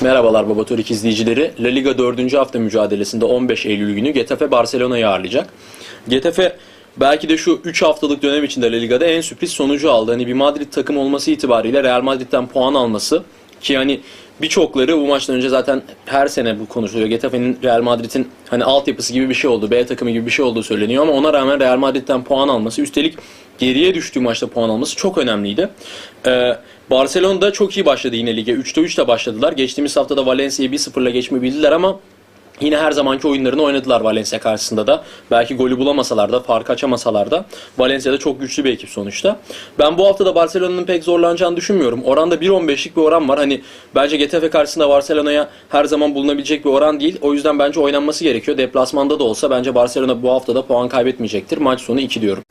Merhabalar Baba Torik izleyicileri. La Liga 4. hafta mücadelesinde 15 Eylül günü Getafe Barcelona'yı ağırlayacak. Getafe belki de şu 3 haftalık dönem içinde La Liga'da en sürpriz sonucu aldı. Hani bir Madrid takım olması itibariyle Real Madrid'den puan alması ki hani birçokları bu maçtan önce zaten her sene bu konuşuluyor. Getafe'nin Real Madrid'in hani altyapısı gibi bir şey oldu, B takımı gibi bir şey olduğu söyleniyor ama ona rağmen Real Madrid'den puan alması üstelik geriye düştüğü maçta puan alması çok önemliydi. Ee, Barcelona'da çok iyi başladı yine lige. 3'te 3 ile başladılar. Geçtiğimiz haftada Valencia'yı 1-0'la geçmeyi bildiler ama Yine her zamanki oyunlarını oynadılar Valencia karşısında da. Belki golü bulamasalar da, fark açamasalar da. Valencia'da çok güçlü bir ekip sonuçta. Ben bu hafta da Barcelona'nın pek zorlanacağını düşünmüyorum. Oranda 1.15'lik bir oran var. Hani bence Getafe karşısında Barcelona'ya her zaman bulunabilecek bir oran değil. O yüzden bence oynanması gerekiyor. Deplasmanda da olsa bence Barcelona bu hafta da puan kaybetmeyecektir. Maç sonu 2 diyorum.